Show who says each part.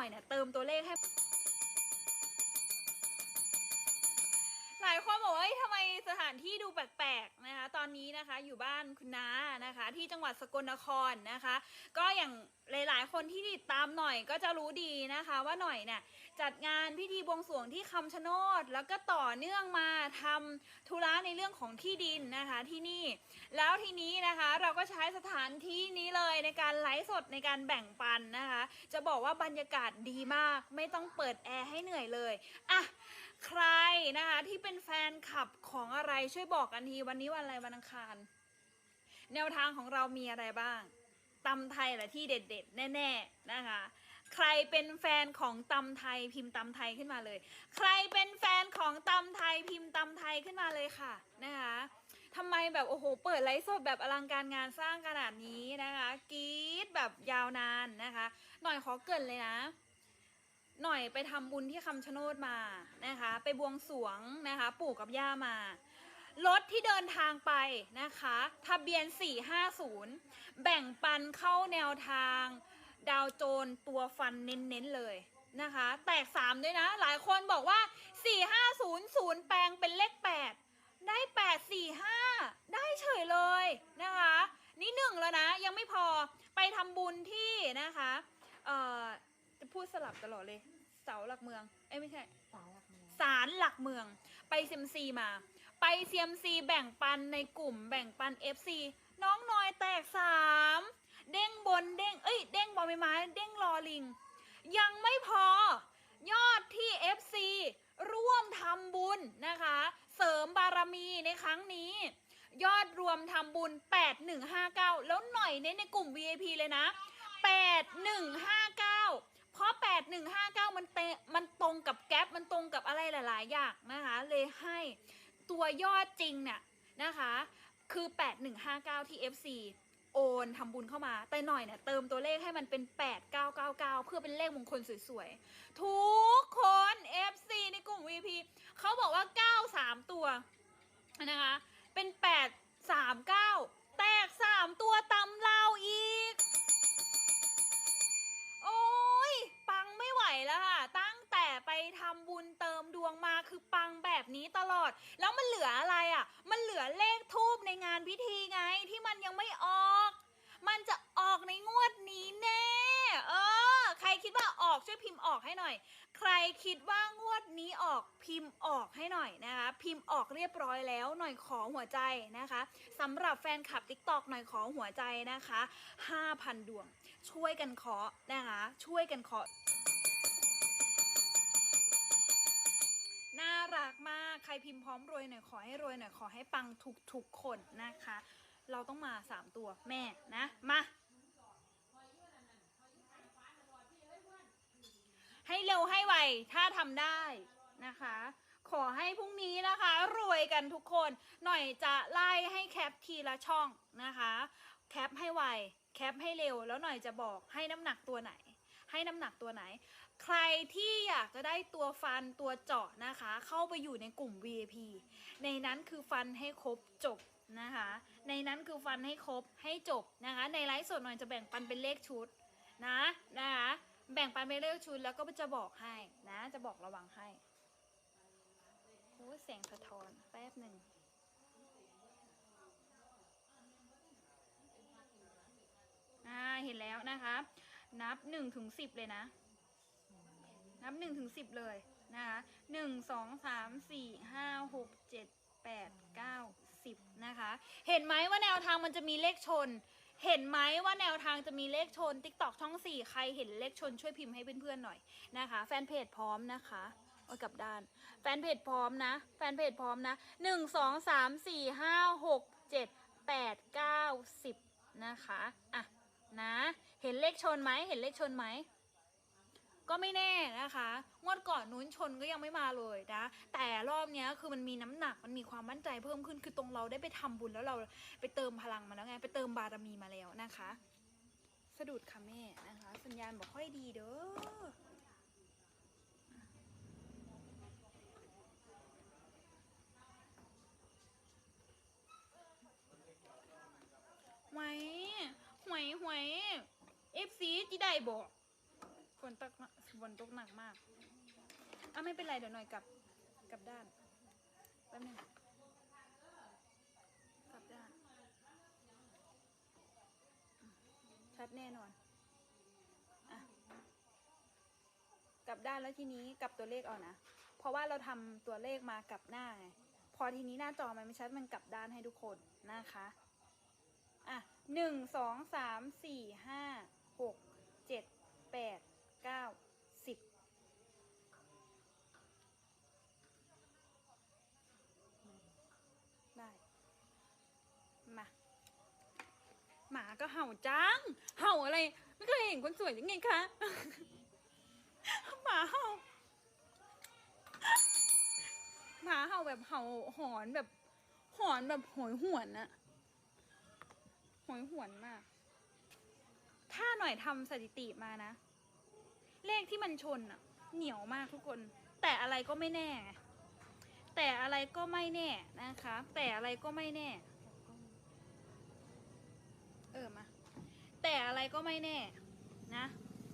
Speaker 1: น่อยเนี่ยเติมตัวเลขให้ หลายคนบอกว่าทำไมสถานที่ดูแปลกๆนะคะ ตอนนี้นะคะอยู่บ้านคุณน้านะคะ ที่จังหวัดสกลนครนะคะ ก็อย่างหลายๆ คนที่ติดตามหน่อยก็จะรู้ดีนะคะ ว่าหน่อยเนี่ยจัดงานพิธีบวงสรวงที่คำชะโนด แล้วก็ต่อเนื่องมาทำธุระในเรื่องของที่ดินนะคะที่นี่ แล้วทีนี้นะคะ ก็ใช้สถานที่นี้เลยในการไลฟ์สดในการแบ่งปันนะคะ จะบอกว่าบรรยากาศดีมาก ไม่ต้องเปิดแอร์ให้เหนื่อยเลยอะใครนะคะที่เป็นแฟนคลับของอะไรช่วยบอกกันทีวันนี้วันอะไรวันอังคาร แนวทางของเรามีอะไรบ้างตำไทยแหละที่เด็ดๆ แน่ ๆ นะคะ ใครเป็นแฟนของตำไทยพิมพ์ตำไทยขึ้นมาเลย ใครเป็นแฟนของตำไทยพิมพ์ตำไทยขึ้นมาเลยค่ะนะคะ ทำไมแบบโอ้โห เปิดไลฟ์สดแบบอลังการงานสร้างขนาดนี้นะคะกรีดแบบยาวนานนะคะ หน่อยขอเกินเลยนะหน่อยไปทำบุญที่คำชะโนดมานะคะ ไปบวงสรวงนะคะ ปู่กับย่ามารถที่เดินทางไปนะคะ ทะเบียน 450 แบ่งปันเข้าแนวทาง ดาวโจนตัวฟันเน้นๆเลยนะคะ แตก 3 ด้วยนะ หลายคนบอกว่า 4500 แปลงเป็นเลข 8 ได้ 845 ได้เฉยเลยนะคะ นี่หนึ่งแล้วนะ ยังไม่พอไปทำบุญที่นะคะเอ่อจะพูดสลับตลอดเลย เสาหลักเมือง เอ้ยไม่ใช่
Speaker 2: สายหลักเมือง
Speaker 1: ศาลหลักเมือง ไปเซียมซีมา ไปเซียมซีแบ่งปันในกลุ่มแบ่งปัน FC น้องน้อยแตกสามเด้งบนเด้งเอ้ยเด้งบอลใบไม้เด้งรอลิง ยังไม่พอ ยอดที่ FC ร่วมทำบุญนะคะ เสริมบารมีใน ครั้งนี้ ยอดรวมทำบุญ 8159 แล้วหน่อยเน้นในกลุ่ม VIP เลยนะ 8159 เพราะ 8159 มันเตมันตรงกับแก๊ปมันตรงกับอะไรหลาย ๆ อย่างนะคะ เลยให้ตัวยอดจริงเนี่ยนะคะ คือ 8159 ที่ FC โอนทำบุญเข้ามาแต่หน่อยเนี่ยเติมตัวเลขให้มันเป็น 8999 เพื่อเป็นเลขมงคลสวยๆ ทุกคน FC ในกลุ่ม VP เขาบอกว่า 93 ตัว นะคะ เป็น 839 แตก 3 ตัวตำเราอีก โอ้ย ปังไม่ไหวแล้วค่ะ ตั้งแต่ไปทำบุญเติมดวงมาคือปังแบบนี้ตลอด แล้วมันเหลืออะไรอะ มันเหลือเลขทูบในงานพิธีไงที่มันยังไม่ออก มันจะออกในงวดนี้แน่ เออ ใครคิดว่าออกช่วยพิมพ์ออกให้หน่อย ใครคิดว่า ออกพิมพ์ออกให้หน่อยนะคะ พิมพ์ออกเรียบร้อยแล้วหน่อยขอหัวใจนะคะสำหรับแฟนคลับ t ิ k t o k หน่อยขอหัวใจนะคะ 5,000 ดวง ช่วยกันขอนะคะ ช่วยกันขอน่ารักมากใครพิมพ์พร้อมรวยหน่อยขอให้รวยหน่อยขอให้ปังทุกทุกคนนะคะ เราต้องมาสามตัวแม่นะมาให้เร็วให้ไวถ้าทำได้ นะคะ ขอให้พรุ่งนี้นะคะ รวยกันทุกคน หน่อยจะไล่ให้แคปทีละช่องนะคะ แคปให้ไว แคปให้เร็ว แล้วหน่อยจะบอกให้น้ำหนักตัวไหน ให้น้ำหนักตัวไหน ใครที่อยากจะได้ตัวฟันตัวเจาะนะคะ เข้าไปอยู่ในกลุ่ม VIP ในนั้นคือฟันให้ครบจบนะคะ ในนั้นคือฟันให้ครบให้จบนะคะ ในไลฟ์สดหน่อยจะแบ่งปันเป็นเลขชุดนะนะคะแบ่งปันเป็นเลขชุดแล้วก็จะบอกให้นะ จะบอกระวังให้ โอ้เสียงสะท้อน แป๊บหนึ่ง อ่า เห็นแล้วนะคะ นับหนึ่งถึงสิบเลยนะ นับหนึ่งถึงสิบเลยนะคะหนึ่งสองสามสี่ห้าหกเจ็ดแปดเก้าสิบนะคะ เห็นไหมว่าแนวทางมันจะมีเลขชน เห็นไหมว่าแนวทางจะมีเลขชน ติ๊กตอกช่องสี่ใครเห็นเลขชนช่วยพิมพ์ให้เพื่อนๆหน่อยนะคะ แฟนเพจพร้อมนะคะ โอ้ยกลับด้าน แฟนเพจพร้อมนะ แฟนเพจพร้อมนะหนึ่งสองสามสี่ห้าหกเจ็ดแปดเก้าสิบนะคะอะนะ เห็นเลขชนไหมเห็นเลขชนไหมก็ไม่แน่นะคะ งวดก่อนนู้นชนก็ยังไม่มาเลยนะ แต่รอบนี้คือมันมีน้ำหนัก มันมีความมั่นใจเพิ่มขึ้น คือตรงเราได้ไปทำบุญแล้วเราไปเติมพลังมาแล้วไง ไปเติมบารมีมาแล้วนะคะ สะดุดค่ะแม่นะคะ สัญญาณบอกค่อยดีเด้อ หวยหวยหวยเอ ฟซีจีได้บอกคนตักฝนตกหนักมากอะไม่เป็นไรเดี๋ยวหน่อยกลับกลับด้านแป๊บนึงกลับด้านชัดแน่นอนอะกลับด้านแล้วทีนี้กลับตัวเลขเอานะเพราะว่าเราทำตัวเลขมากลับหน้าไงพอทีนี้หน้าจอมันไม่ชัดมันกลับด้านให้ทุกคนนะคะอะหนึ่งสองสามสี่ห้าหกเจ็ดแปดเก้าสิบได้ มา หมา ก็เห่าจัง เห่าอะไร ไม่เคยเห็นคนสวยยังไงคะหมาเห่าหมาเห่าแบบเห่าหอนแบบหอนแบบโหยหวนอะโหยหวนมาก ถ้าหน่อยทำสถิติมานะ เลขที่มันชนอะเหนียวมากทุกคน แต่อะไรก็ไม่แน่ แต่อะไรก็ไม่แน่นะคะ แต่อะไรก็ไม่แน่ เออมา แต่อะไรก็ไม่แน่นะ